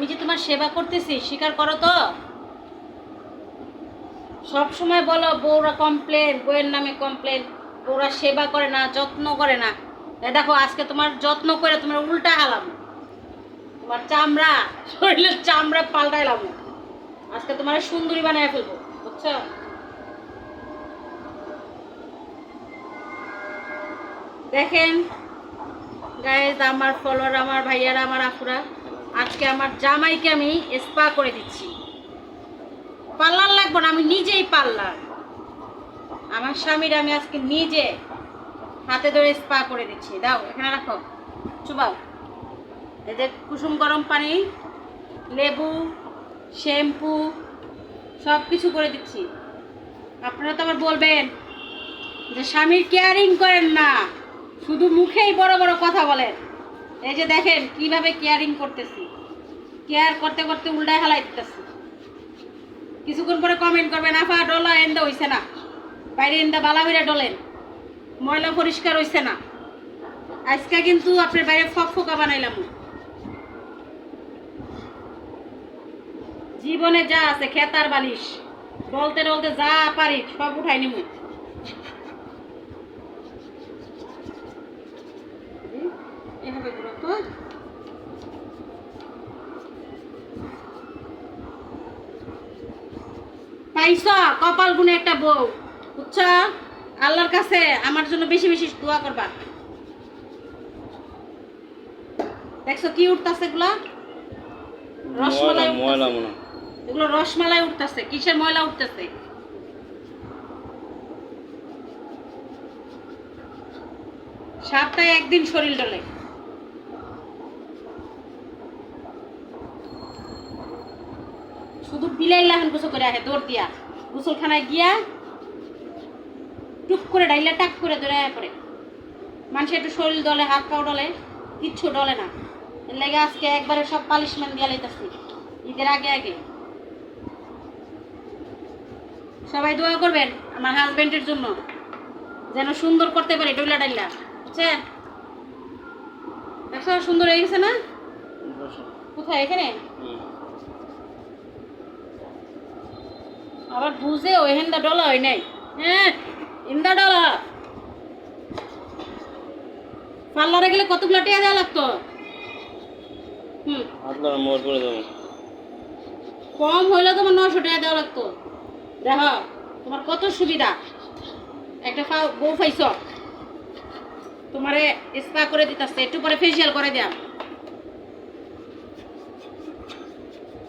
আমি যে তোমার সেবা করতেছি, স্বীকার করো তো। সব সময় বলো, বউরা কমপ্লেন বউয়ের নামে কমপ্লেন বউরা সেবা করে না, যত্ন করে না। দেখো, আজকে তোমার যত্ন করে তোমার উল্টা হালাম। তোমার চামড়া, শরীরের চামড়া পাল্টাইলাম। আজকে তোমার সুন্দরী বানায় ফেলব, বুঝছ? দেখেন গাইজ আমার ফলোয়ার আমার ভাইয়ারা, আমার আপুরা। আজকে আমার জামাইকে আমি স্পা করে দিচ্ছি। পার্লার লাগবো না, আমি নিজেই পার্লার। আমার স্বামীর আমি আজকে নিজে হাতে ধরে স্পা করে দিচ্ছি। দাও, এখানে রাখো। চুবাও। যে কুসুম গরম পানি, লেবু, শ্যাম্পু সব কিছু করে দিচ্ছি। আপনারা তো আবার বলবেন যে স্বামীর কেয়ারিং করেন না, শুধু মুখেই বড় বড় কথা বলেন। এই যে দেখেন কীভাবে কেয়ারিং করতেছি। কেয়ার করতে করতে উল্টায় হালাই দিতেছি। কিছুক্ষণ পরে কমেন্ট করবেন, আফা, ডলা এন্দা হইছে না। বাইরে এন্দা বালা হইরা ডলেন। ময়লা পরিষ্কার হইছে না। আজকে কিন্তু আপনার বাইরে ফক ফোকা বানাইলাম। জীবনে যা আছে, খেতার বালিশ। বলতে বলতে যা পারি, সব উঠাই নিব পাইছ কপাল গুনে একটা বউ। বুঝছ? আল্লাহর কাছে আমার জন্য বেশি বেশি দোয়া করবা। দেখছ কি উঠতাছে এগুলা? রসমালাই। এগুলো রসমালাই উঠতেছে। কিসের ময়লা উঠতেছে? সপ্তাহে একদিন শরীর ডলে। শুধু বিলাই লাহান গোসল করে আহে দৌড় দিয়া। গোসলখানায় গিয়া টুক করে ডাইলা টাক করে ধরে পড়ে। মানুষের একটু শরীর ডলে হাত পাও ডলে কিচ্ছু ডলে না। এর লাগে আজকে একবারে সব পালিশমেন্ট দিয়া লাইতাছি ঈদের আগে আগে। সবাই দোয়া করবেন আমার হাজবেন্ডের জন্য যেন সুন্দর করতে পারি ডইলা ডাইলা বুঝছেন দেখছ সুন্দর হয়ে গেছে না? কোথায় এখানে হুম। আবার বুঝে ওই হেন্দা ডলা হয় নাই। হ্যাঁ ইন্দা ডলা। পার্লারে গেলে কতগুলো টিয়া দেওয়া লাগতো? হুম। আপনার মোর করে দেবো কম হইলে তোমার নশো টাকা দেওয়া লাগতো। দেখো তোমার কত সুবিধা। একটা পা- বউ পাইছ। তোমারে স্পা করে দিতেছে একটু পরে ফেসিয়াল করে দেয়া।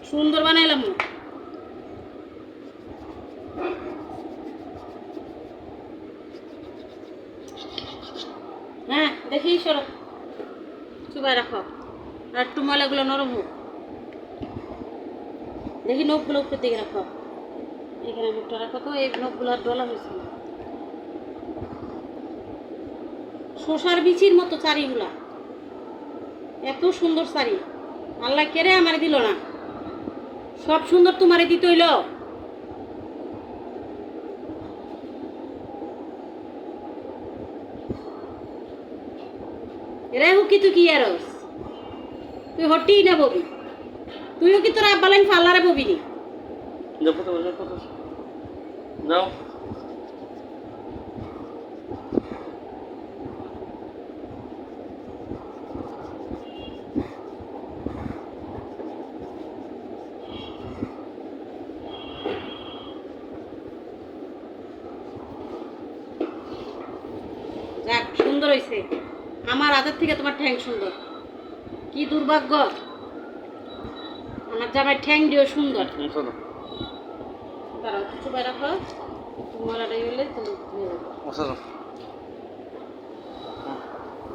সুন্দর বানাইলাম। হ্যাঁ দেখি সরো। চুবাই রাখো। আর একটু ময়লাগুলো নরম হোক। দেখি নখগুলো উপর দিকে রাখো। এখানে মুখটা রাখো তো, এই নখগুলো আর ডলা হয়েছে না। শশার বিচির মতো চারিগুলা। এত সুন্দর শাড়ি। আল্লাহ কেড়ে আমার দিল না। সব সুন্দর তোমারে দিতে হইল। এরাই হুকি তুই কি আর তুই হটি না ববি? তুইও কি তোর আব্বালাইন ফাল্লারে ববি নি? যাও যাক সুন্দর হয়েছে আমার হাতের থেকে তোমার ঠ্যাং সুন্দর। কি দুর্ভাগ্য। আমার জামাই ঠ্যাং দিও সুন্দর। দাঁড়াও কিছু বাইরে রাখো মলাটা গেলে তুমি ধুয়ে দেবো। ও, চলো।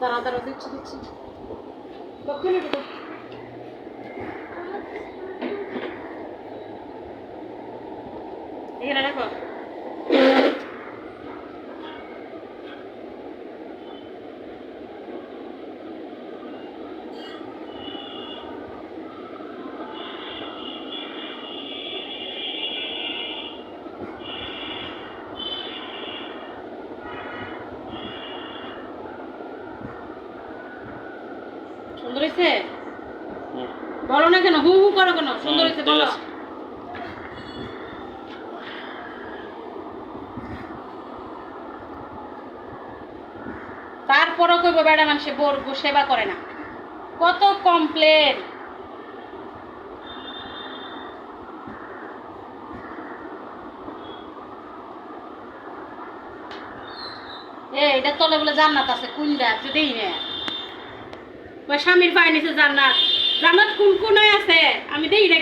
দাঁড়াও দাঁড়াও দিচ্ছি দিচ্ছি। দক্ষিণে ঢুকো। এখানে রাখো। সুন্দর হয়েছে বলো না কেন, হু হু করো কেন? সুন্দর হয়েছে বলো। তারপরও কইব বেড়া মানুষে বোর সেবা করে না। কত কমপ্লেন এ, এটা তলে বলে জান্নাত আছে কুইন্দা তুই দেই না। ওই স্বামীর পায়ে নিচে জান্নাত জান্নাত কোন কোন আছে? আমি দেই না